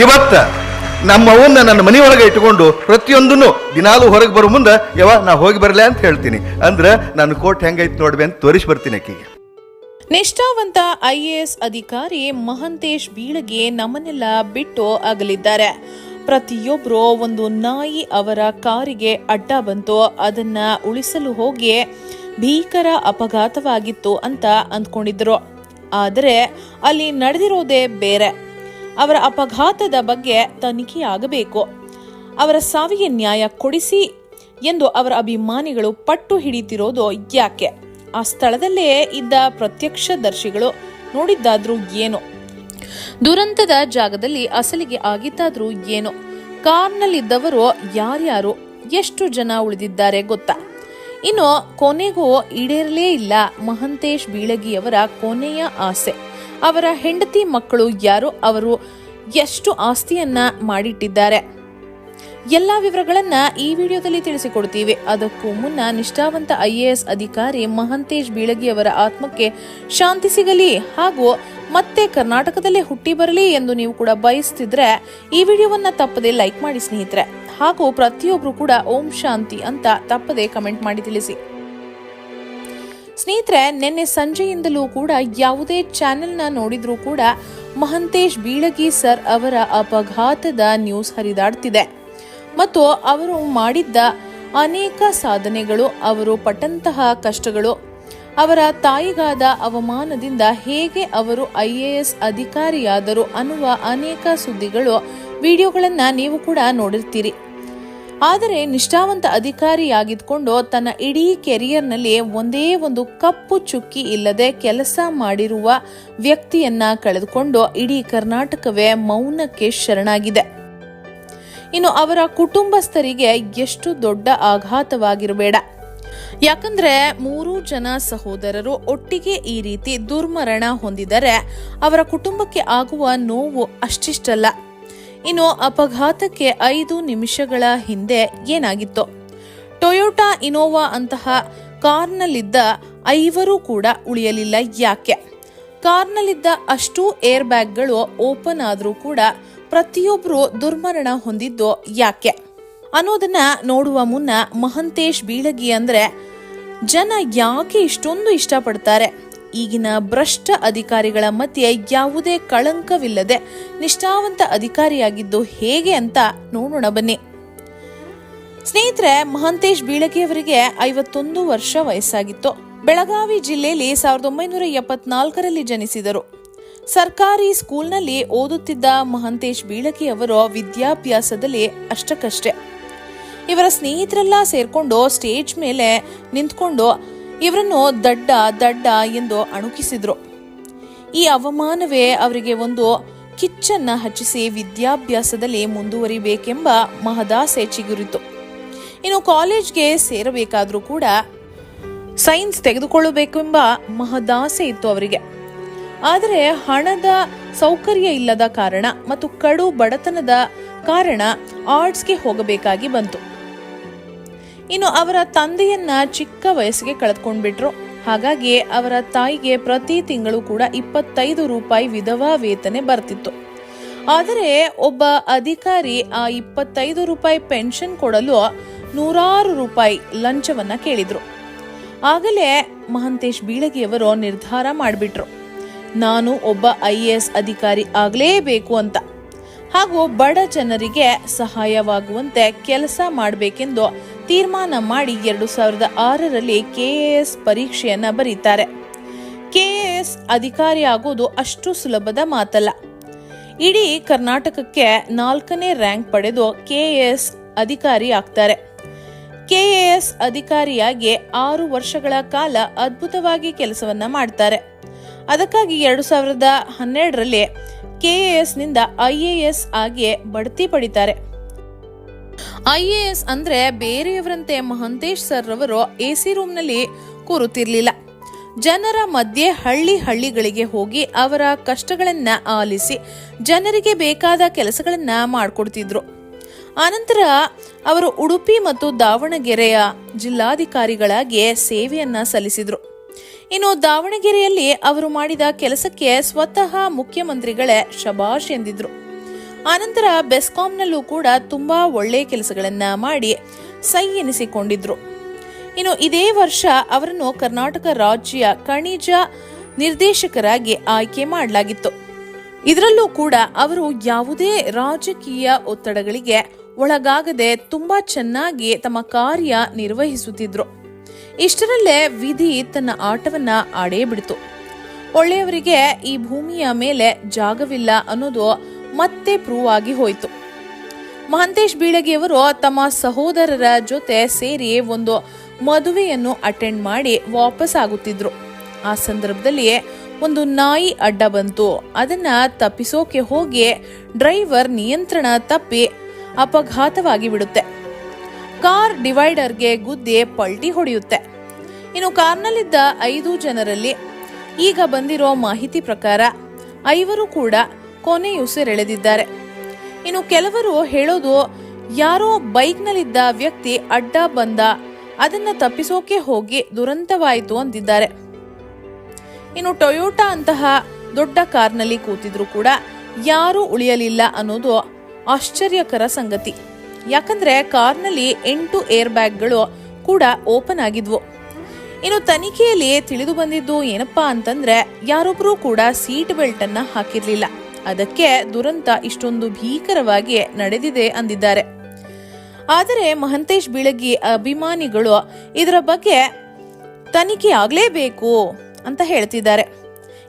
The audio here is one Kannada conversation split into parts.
ಇವತ್ತ ನಮ್ಮ ಅವನ್ನ ನನ್ನ ಮನೆಯೊಳಗೆ ಇಟ್ಕೊಂಡು ಪ್ರತಿಯೊಂದನ್ನು ದಿನಾಲು ಹೊರಗೆ ಬರೋ ಮುಂದೆ ಯಾವ ನಾ ಹೋಗಿ ಬರಲೇ ಅಂತ ಹೇಳ್ತೀನಿ. ಅಂದ್ರೆ ನನ್ನ ಕೋಟ್ ಹೆಂಗೈತೆ ನೋಡ್ಬಿ ಅಂತ ತೋರಿಸಿ ಬರ್ತೀನಿ ಆಕಿಗೆ. ನಿಷ್ಠಾವಂತ ಐ ಎ ಎಸ್ ಅಧಿಕಾರಿ ಮಹಂತೇಶ್ ಬೀಳಗೆ ನಮ್ಮನ್ನೆಲ್ಲ ಬಿಟ್ಟು ಅಗಲಿದ್ದಾರೆ. ಪ್ರತಿಯೊಬ್ಬರು ಒಂದು ನಾಯಿ ಅವರ ಕಾರಿಗೆ ಅಡ್ಡ ಬಂತು. ಅದನ್ನ ಉಳಿಸಲು ಹೋಗಿ ಭೀಕರ ಅಪಘಾತವಾಗಿತ್ತು ಅಂತ ಅಂದ್ಕೊಂಡಿದ್ರು. ಆದರೆ ಅಲ್ಲಿ ನಡೆದಿರೋದೇ ಬೇರೆ. ಅವರ ಅಪಘಾತದ ಬಗ್ಗೆ ತನಿಖೆಯಾಗಬೇಕು. ಅವರ ಸಾವಿಗೆ ನ್ಯಾಯ ಕೊಡಿಸಿ ಎಂದು ಅವರ ಅಭಿಮಾನಿಗಳು ಪಟ್ಟು ಹಿಡಿತಿರೋದು ಯಾಕೆ? ಆ ಸ್ಥಳದಲ್ಲೇ ಇದ್ದ ಪ್ರತ್ಯಕ್ಷದರ್ಶಿಗಳು ನೋಡಿದ್ದಾದ್ರೂ ಏನು? ದುರಂತದ ಜಾಗದಲ್ಲಿ ಅಸಲಿಗೆ ಆಗಿದ್ದಾದ್ರೂ ಏನು? ಕಾರ್ನಲ್ಲಿದ್ದವರು ಯಾರ್ಯಾರು? ಎಷ್ಟು ಜನ ಉಳಿದಿದ್ದಾರೆ ಗೊತ್ತಾ? ಇನ್ನು ಕೊನೆಗೂ ಈಡೇರಲೇ ಇಲ್ಲ ಮಹಂತೇಶ್ ಬೀಳಗಿಯವರ ಕೊನೆಯ ಆಸೆ. ಅವರ ಹೆಂಡತಿ ಮಕ್ಕಳು ಯಾರು ಅವರು ಎಷ್ಟು ಆಸ್ತಿಯನ್ನ ಮಾಡಿಟ್ಟಿದ್ದಾರೆ? ಎಲ್ಲ ವಿವರಗಳನ್ನ ಈ ವಿಡಿಯೋದಲ್ಲಿ ತಿಳಿಸಿಕೊಡ್ತೀವಿ. ಅದಕ್ಕೂ ಮುನ್ನ ನಿಷ್ಠಾವಂತ ಐಎಎಸ್ ಅಧಿಕಾರಿ ಮಹಂತೇಶ್ ಬೀಳಗಿ ಅವರ ಆತ್ಮಕ್ಕೆ ಶಾಂತಿ ಸಿಗಲಿ ಹಾಗೂ ಮತ್ತೆ ಕರ್ನಾಟಕದಲ್ಲೇ ಹುಟ್ಟಿ ಬರಲಿ ಎಂದು ನೀವು ಕೂಡ ಬಯಸ್ತಿದ್ರೆ ಈ ವಿಡಿಯೋವನ್ನ ತಪ್ಪದೆ ಲೈಕ್ ಮಾಡಿ ಸ್ನೇಹಿತರೆ. ಹಾಗೂ ಪ್ರತಿಯೊಬ್ಬರು ಕೂಡ ಓಂ ಶಾಂತಿ ಅಂತ ತಪ್ಪದೆ ಕಮೆಂಟ್ ಮಾಡಿ ತಿಳಿಸಿ. ಸ್ನೇಹಿತರೆ, ನಿನ್ನೆ ಸಂಜೆಯಿಂದಲೂ ಕೂಡ ಯಾವುದೇ ಚಾನೆಲ್ನ ನೋಡಿದ್ರೂ ಕೂಡ ಮಹಂತೇಶ್ ಬೀಳಗಿ ಸರ್ ಅವರ ಅಪಘಾತದ ನ್ಯೂಸ್ ಹರಿದಾಡ್ತಿದೆ. ಮತ್ತು ಅವರು ಮಾಡಿದ್ದ ಅನೇಕ ಸಾಧನೆಗಳು, ಅವರು ಪಟ್ಟಂತಹ ಕಷ್ಟಗಳು, ಅವರ ತಾಯಿಗಾದ ಅವಮಾನದಿಂದ ಹೇಗೆ ಅವರು ಐ ಎ ಎಸ್ ಅಧಿಕಾರಿಯಾದರು ಅನ್ನುವ ಅನೇಕ ಸುದ್ದಿಗಳು ವಿಡಿಯೋಗಳನ್ನ ನೀವು ಕೂಡ ನೋಡಿರ್ತೀರಿ. ಆದರೆ ನಿಷ್ಠಾವಂತ ಅಧಿಕಾರಿಯಾಗಿದ್ಕೊಂಡು ತನ್ನ ಇಡೀ ಕೆರಿಯರ್ನಲ್ಲಿ ಒಂದೇ ಒಂದು ಕಪ್ಪು ಚುಕ್ಕಿ ಇಲ್ಲದೆ ಕೆಲಸ ಮಾಡಿರುವ ವ್ಯಕ್ತಿಯನ್ನ ಕಳೆದುಕೊಂಡು ಇಡೀ ಕರ್ನಾಟಕವೇ ಮೌನಕ್ಕೆ ಶರಣಾಗಿದೆ. ಇನ್ನು ಅವರ ಕುಟುಂಬಸ್ಥರಿಗೆ ಎಷ್ಟು ದೊಡ್ಡ ಆಘಾತವಾಗಿರಬೇಡ. ಯಾಕಂದ್ರೆ ಮೂರು ಜನ ಸಹೋದರರು ಒಟ್ಟಿಗೆ ಈ ರೀತಿ ದುರ್ಮರಣ ಹೊಂದಿದರೆ ಅವರ ಕುಟುಂಬಕ್ಕೆ ಆಗುವ ನೋವು ಅಷ್ಟಿಷ್ಟಲ್ಲ. ಇನ್ನು ಅಪಘಾತಕ್ಕೆ ಐದು ನಿಮಿಷಗಳ ಹಿಂದೆ ಏನಾಗಿತ್ತು. ಟೊಯೋಟಾ ಇನೋವಾ ಅಂತಹ ಕಾರ್ನಲ್ಲಿದ್ದ ಐವರು ಕೂಡ ಉಳಿಯಲಿಲ್ಲ ಯಾಕೆ. ಕಾರ್ನಲ್ಲಿದ್ದ ಅಷ್ಟೂ ಏರ್ ಬ್ಯಾಗ್ಗಳು ಓಪನ್ ಆದರೂ ಕೂಡ ಪ್ರತಿಯೊಬ್ಬರು ದುರ್ಮರಣ ಹೊಂದಿದ್ದು ಯಾಕೆ? ಅನ್ನೋದನ್ನ ನೋಡುವ ಮುನ್ನ ಮಹಂತೇಶ್ ಬೀಳಗಿ ಅಂದ್ರೆ, ಜನ ಯಾಕೆ ಇಷ್ಟೊಂದು ಇಷ್ಟಪಡ್ತಾರೆ? ಈಗಿನ ಭ್ರಷ್ಟ ಅಧಿಕಾರಿಗಳ ಮಧ್ಯೆ ಯಾವುದೇ ಕಳಂಕವಿಲ್ಲದೆ ನಿಷ್ಠಾವಂತ ಅಧಿಕಾರಿಯಾಗಿದ್ದು ಹೇಗೆ ಅಂತ ನೋಡೋಣ ಬನ್ನಿ. ಸ್ನೇಹಿತರೆ, ಮಹಂತೇಶ್ ಬೀಳಗಿ ಅವರಿಗೆ ಐವತ್ತೊಂದು ವರ್ಷ ವಯಸ್ಸಾಗಿತ್ತು. ಬೆಳಗಾವಿ ಜಿಲ್ಲೆಯಲ್ಲಿ ಸಾವಿರದ ಒಂಬೈನೂರ ಎಪ್ಪತ್ನಾಲ್ಕರಲ್ಲಿ ಜನಿಸಿದರು. ಸರ್ಕಾರಿ ಸ್ಕೂಲ್ನಲ್ಲಿ ಓದುತ್ತಿದ್ದ ಮಹಂತೇಶ್ ಬೀಳಕಿ ಅವರ ವಿದ್ಯಾಭ್ಯಾಸದಲ್ಲಿ ಅಷ್ಟಕ್ಕಷ್ಟೇ. ಇವರ ಸ್ನೇಹಿತರೆಲ್ಲ ಸೇರ್ಕೊಂಡು ಸ್ಟೇಜ್ ಮೇಲೆ ನಿಂತ್ಕೊಂಡು ಇವರನ್ನು ದಡ್ಡ ದಡ್ಡ ಎಂದು ಅಣುಕಿಸಿದ್ರು. ಈ ಅವಮಾನವೇ ಅವರಿಗೆ ಒಂದು ಕಿಚ್ಚನ್ನ ಹಚ್ಚಿಸಿ ವಿದ್ಯಾಭ್ಯಾಸದಲ್ಲಿ ಮುಂದುವರಿಬೇಕೆಂಬ ಮಹದಾಸೆ ಚಿಗುರಿತು. ಇನ್ನು ಕಾಲೇಜ್ಗೆ ಸೇರಬೇಕಾದ್ರೂ ಕೂಡ ಸೈನ್ಸ್ ತೆಗೆದುಕೊಳ್ಳಬೇಕೆಂಬ ಮಹದಾಸೆ ಇತ್ತು ಅವರಿಗೆ. ಆದರೆ ಹಣದ ಸೌಕರ್ಯ ಇಲ್ಲದ ಕಾರಣ ಮತ್ತು ಕಡು ಬಡತನದ ಕಾರಣ ಆರ್ಟ್ಸ್ಗೆ ಹೋಗಬೇಕಾಗಿ ಬಂತು. ಇನ್ನು ಅವರ ತಂದೆಯನ್ನ ಚಿಕ್ಕ ವಯಸ್ಸಿಗೆ ಕಳೆದುಕೊಂಡ್ಬಿಟ್ರು. ಹಾಗಾಗಿ ಅವರ ತಾಯಿಗೆ ಪ್ರತಿ ತಿಂಗಳು ಕೂಡ ಇಪ್ಪತ್ತೈದು ರೂಪಾಯಿ ವಿಧವಾ ವೇತನೆ ಬರ್ತಿತ್ತು. ಆದರೆ ಒಬ್ಬ ಅಧಿಕಾರಿ ಆ ಇಪ್ಪತ್ತೈದು ರೂಪಾಯಿ ಪೆನ್ಷನ್ ಕೊಡಲು ನೂರಾರು ರೂಪಾಯಿ ಲಂಚವನ್ನ ಕೇಳಿದ್ರು. ಆಗಲೇ ಮಹಂತೇಶ್ ಬೀಳಗಿಯವರು ನಿರ್ಧಾರ ಮಾಡಿಬಿಟ್ರು. ನಾನು ಒಬ್ಬ ಐ ಎ ಎಸ್ ಅಧಿಕಾರಿ ಆಗಲೇಬೇಕು ಅಂತ. ಹಾಗೂ ಬಡ ಜನರಿಗೆ ಸಹಾಯವಾಗುವಂತೆ ಕೆಲಸ ಮಾಡಬೇಕೆಂದು ತೀರ್ಮಾನ ಮಾಡಿ ಎರಡು ಸಾವಿರದ ಆರರಲ್ಲಿ ಕೆಎಎಸ್ ಪರೀಕ್ಷೆಯನ್ನು ಬರೀತಾರೆ. ಕೆಎಎಸ್ ಅಧಿಕಾರಿ ಆಗೋದು ಅಷ್ಟು ಸುಲಭದ ಮಾತಲ್ಲ. ಇಡೀ ಕರ್ನಾಟಕಕ್ಕೆ ನಾಲ್ಕನೇ ರ್ಯಾಂಕ್ ಪಡೆದು ಕೆಎಎಸ್ ಅಧಿಕಾರಿ ಆಗ್ತಾರೆ. ಕೆಎಎಸ್ ಅಧಿಕಾರಿಯಾಗಿ ಆರು ವರ್ಷಗಳ ಕಾಲ ಅದ್ಭುತವಾಗಿ ಕೆಲಸವನ್ನ ಮಾಡ್ತಾರೆ. ಅದಕ್ಕಾಗಿ ಎರಡು ಸಾವಿರದ ಹನ್ನೆರಡರಲ್ಲಿ ಕೆಎಎಸ್ನಿಂದ ಐಎಎಸ್ ಆಗಿ ಬಡ್ತಿ ಪಡಿತಾರೆ. ಐಎಎಸ್ ಅಂದ್ರೆ ಬೇರೆಯವರಂತೆ ಮಹಂತೇಶ್ ಸರ್ ರವರು ಸಿ ರೂಮ್ನಲ್ಲಿ ಕೂರುತ್ತಿರಲಿಲ್ಲ. ಜನರ ಮಧ್ಯೆ ಹಳ್ಳಿ ಹಳ್ಳಿಗಳಿಗೆ ಹೋಗಿ ಅವರ ಕಷ್ಟಗಳನ್ನ ಆಲಿಸಿ ಜನರಿಗೆ ಬೇಕಾದ ಕೆಲಸಗಳನ್ನ ಮಾಡಿಕೊಡ್ತಿದ್ರು. ಆನಂತರ ಅವರು ಉಡುಪಿ ಮತ್ತು ದಾವಣಗೆರೆಯ ಜಿಲ್ಲಾಧಿಕಾರಿಗಳಾಗಿ ಸೇವೆಯನ್ನ ಸಲ್ಲಿಸಿದ್ರು. ಇನ್ನು ದಾವಣಗೆರೆಯಲ್ಲಿ ಅವರು ಮಾಡಿದ ಕೆಲಸಕ್ಕೆ ಸ್ವತಃ ಮುಖ್ಯಮಂತ್ರಿಗಳೇ ಶಬಾಷ್ ಎಂದಿದ್ರು. ಆನಂತರ ಬೆಸ್ಕಾಂನಲ್ಲೂ ಕೂಡ ತುಂಬಾ ಒಳ್ಳೆಯ ಕೆಲಸಗಳನ್ನ ಮಾಡಿ ಸೈ ಎನಿಸಿಕೊಂಡಿದ್ರು. ಇನ್ನು ಇದೇ ವರ್ಷ ಅವರನ್ನು ಕರ್ನಾಟಕ ರಾಜ್ಯ ಖನಿಜ ನಿರ್ದೇಶಕರಾಗಿ ಆಯ್ಕೆ ಮಾಡಲಾಗಿತ್ತು. ಇದರಲ್ಲೂ ಕೂಡ ಅವರು ಯಾವುದೇ ರಾಜಕೀಯ ಒತ್ತಡಗಳಿಗೆ ಒಳಗಾಗದೆ ತುಂಬಾ ಚೆನ್ನಾಗಿ ತಮ್ಮ ಕಾರ್ಯ ನಿರ್ವಹಿಸುತ್ತಿದ್ರು. ಇಷ್ಟರಲ್ಲೇ ವಿಧಿ ತನ್ನ ಆಟವನ್ನ ಆಡೇ ಬಿಡಿತು. ಒಳ್ಳೆಯವರಿಗೆ ಈ ಭೂಮಿಯ ಮೇಲೆ ಜಾಗವಿಲ್ಲ ಅನ್ನೋದು ಮತ್ತೆ ಪ್ರೂವ್ ಆಗಿ ಹೋಯಿತು. ಮಹಂತೇಶ್ ಬೀಳಗಿಯವರು ತಮ್ಮ ಸಹೋದರರ ಜೊತೆ ಸೇರಿ ಒಂದು ಮದುವೆಯನ್ನು ಅಟೆಂಡ್ ಮಾಡಿ ವಾಪಸ್ ಆಗುತ್ತಿದ್ರು. ಆ ಸಂದರ್ಭದಲ್ಲಿ ಒಂದು ನಾಯಿ ಅಡ್ಡ ಬಂತು. ಅದನ್ನ ತಪ್ಪಿಸೋಕೆ ಹೋಗಿ ಡ್ರೈವರ್ ನಿಯಂತ್ರಣ ತಪ್ಪಿ ಅಪಘಾತವಾಗಿ ಬಿಡುತ್ತೆ. ಕಾರ್ ಡಿವೈಡರ್ಗೆ ಗುದ್ದೆ ಪಲ್ಟಿ ಹೊಡೆಯುತ್ತೆ. ಇನ್ನು ಕಾರ್ನಲ್ಲಿದ್ದ ಐದು ಜನರಲ್ಲಿ ಈಗ ಬಂದಿರೋ ಮಾಹಿತಿ ಪ್ರಕಾರ ಐವರು ಕೂಡ ಕೊನೆಯುಸಿರೆಳೆದಿದ್ದಾರೆ ಇನ್ನು ಕೆಲವರು ಹೇಳೋದು, ಯಾರೋ ಬೈಕ್ನಲ್ಲಿದ್ದ ವ್ಯಕ್ತಿ ಅಡ್ಡ ಬಂದ, ಅದನ್ನ ತಪ್ಪಿಸೋಕೆ ಹೋಗಿ ದುರಂತವಾಯಿತು ಅಂದಿದ್ದಾರೆ. ಇನ್ನು ಟೊಯೋಟಾ ಅಂತಹ ದೊಡ್ಡ ಕಾರ್ನಲ್ಲಿ ಕೂತಿದ್ರು ಕೂಡ ಯಾರೂ ಉಳಿಯಲಿಲ್ಲ ಅನ್ನೋದು ಆಶ್ಚರ್ಯಕರ ಸಂಗತಿ. ಯಾಕಂದ್ರೆ ಕಾರ್ನಲ್ಲಿ ಎಂಟು ಏರ್ ಬ್ಯಾಗ್ಗಳು ಕೂಡ ಓಪನ್ ಆಗಿದ್ವು. ಇನ್ನು ತನಿಖೆಯಲ್ಲಿ ತಿಳಿದು ಬಂದಿದ್ದು ಏನಪ್ಪಾ ಅಂತಂದ್ರೆ ಯಾರೊಬ್ರು ಕೂಡ ಸೀಟ್ ಬೆಲ್ಟ್ ಅನ್ನ ಹಾಕಿರ್ಲಿಲ್ಲ. ಅದಕ್ಕೆ ದುರಂತ ಇಷ್ಟೊಂದು ಭೀಕರವಾಗಿ ನಡೆದಿದೆ ಅಂದಿದ್ದಾರೆ. ಆದರೆ ಮಹಂತೇಶ್ ಬೀಳಗಿ ಅಭಿಮಾನಿಗಳು ಇದರ ಬಗ್ಗೆ ತನಿಖೆ ಆಗಲೇಬೇಕು ಅಂತ ಹೇಳ್ತಿದ್ದಾರೆ.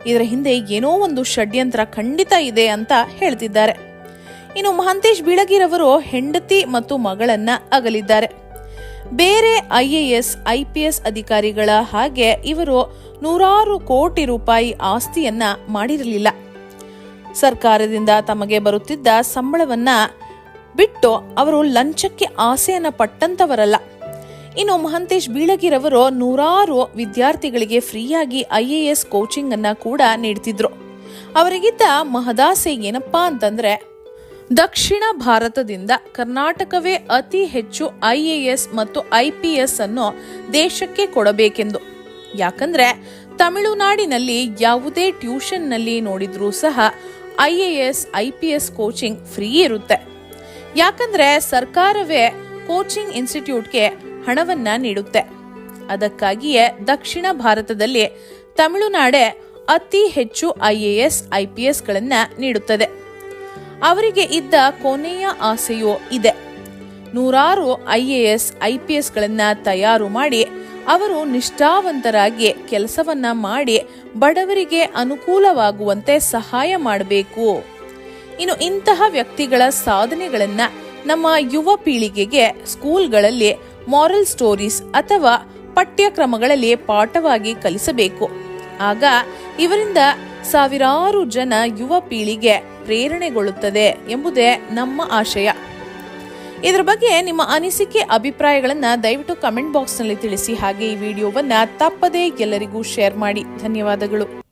ಇದರ ಹಿಂದೆ ಏನೋ ಒಂದು ಷಡ್ಯಂತ್ರ ಖಂಡಿತ ಇದೆ ಅಂತ ಹೇಳ್ತಿದ್ದಾರೆ. ಇನ್ನು ಮಹಂತೇಶ್ ಬಿಳಗಿರವರು ಹೆಂಡತಿ ಮತ್ತು ಮಗಳನ್ನ ಅಗಲಿದ್ದಾರೆ. ಬೇರೆ ಐಎಎಸ್, ಐಪಿಎಸ್ ಅಧಿಕಾರಿಗಳ ಹಾಗೆ ಇವರು ನೂರಾರು ಕೋಟಿ ರೂಪಾಯಿ ಆಸ್ತಿಯನ್ನ ಮಾಡಿರಲಿಲ್ಲ. ಸರ್ಕಾರದಿಂದ ತಮಗೆ ಬರುತ್ತಿದ್ದ ಸಂಬಳವನ್ನ ಬಿಟ್ಟು ಅವರು ಲಂಚಕ್ಕೆ ಆಸೆಯನ್ನ ಪಟ್ಟಂತವರಲ್ಲ. ಇನ್ನು ಮಹಂತೇಶ್ ಬೀಳಗಿರವರು ನೂರಾರು ವಿದ್ಯಾರ್ಥಿಗಳಿಗೆ ಫ್ರೀಯಾಗಿ ಐಎಎಸ್ ಕೋಚಿಂಗ್ ಅನ್ನ ಕೂಡ ನೀಡ್ತಿದ್ರು. ಅವರಿಗಿದ್ದ ಮಹದಾಸೆ ಏನಪ್ಪಾ ಅಂತಂದ್ರೆ ದಕ್ಷಿಣ ಭಾರತದಿಂದ ಕರ್ನಾಟಕವೇ ಅತಿ ಹೆಚ್ಚು ಐಎಎಸ್ ಮತ್ತು ಐಪಿಎಸ್ ಅನ್ನು ದೇಶಕ್ಕೆ ಕೊಡಬೇಕೆಂದು. ಯಾಕಂದ್ರೆ ತಮಿಳುನಾಡಿನಲ್ಲಿ ಯಾವುದೇ ಟ್ಯೂಷನ್ನಲ್ಲಿ ನೋಡಿದ್ರೂ ಸಹ ಐಎಎಸ್ ಐಪಿಎಸ್ ಕೋಚಿಂಗ್ ಫ್ರೀ ಇರುತ್ತೆ. ಯಾಕಂದ್ರೆ ಸರ್ಕಾರವೇ ಕೋಚಿಂಗ್ ಇನ್ಸ್ಟಿಟ್ಯೂಟ್ಗೆ ಹಣವನ್ನ ನೀಡುತ್ತೆ. ಅದಕ್ಕಾಗಿಯೇ ದಕ್ಷಿಣ ಭಾರತದಲ್ಲಿ ತಮಿಳುನಾಡೆ ಅತಿ ಹೆಚ್ಚು ಐಎಎಸ್ ಐಪಿಎಸ್ಗಳನ್ನು ನೀಡುತ್ತದೆ. ಅವರಿಗೆ ಇದ್ದ ಕೊನೆಯ ಆಸೆಯೂ ಇದೆ. ನೂರಾರು ಐಎಎಸ್ ಗಳನ್ನ ತಯಾರು ಮಾಡಿ ಅವರು ನಿಷ್ಠಾವಂತರಾಗಿ ಕೆಲಸವನ್ನ ಮಾಡಿ ಬಡವರಿಗೆ ಅನುಕೂಲವಾಗುವಂತೆ ಸಹಾಯ ಮಾಡಬೇಕು. ಇನ್ನು ಇಂತಹ ವ್ಯಕ್ತಿಗಳ ಸಾಧನೆಗಳನ್ನ ನಮ್ಮ ಯುವ ಪೀಳಿಗೆಗೆ ಸ್ಕೂಲ್ಗಳಲ್ಲಿ ಮಾರಲ್ ಸ್ಟೋರೀಸ್ ಅಥವಾ ಪಠ್ಯಕ್ರಮಗಳಲ್ಲಿ ಪಾಠವಾಗಿ ಕಲಿಸಬೇಕು. ಆಗ ಇವರಿಂದ ಸಾವಿರಾರು ಜನ ಯುವ ಪೀಳಿಗೆ ಪ್ರೇರಣೆಗೊಳ್ಳುತ್ತದೆ ಎಂಬುದೇ ನಮ್ಮ ಆಶಯ. ಇದರ ಬಗ್ಗೆ ನಿಮ್ಮ ಅನಿಸಿಕೆ, ಅಭಿಪ್ರಾಯಗಳನ್ನು ದಯವಿಟ್ಟು ಕಮೆಂಟ್ ಬಾಕ್ಸ್ನಲ್ಲಿ ತಿಳಿಸಿ. ಹಾಗೆ ಈ ವಿಡಿಯೋವನ್ನ ತಪ್ಪದೇ ಎಲ್ಲರಿಗೂ ಶೇರ್ ಮಾಡಿ. ಧನ್ಯವಾದಗಳು.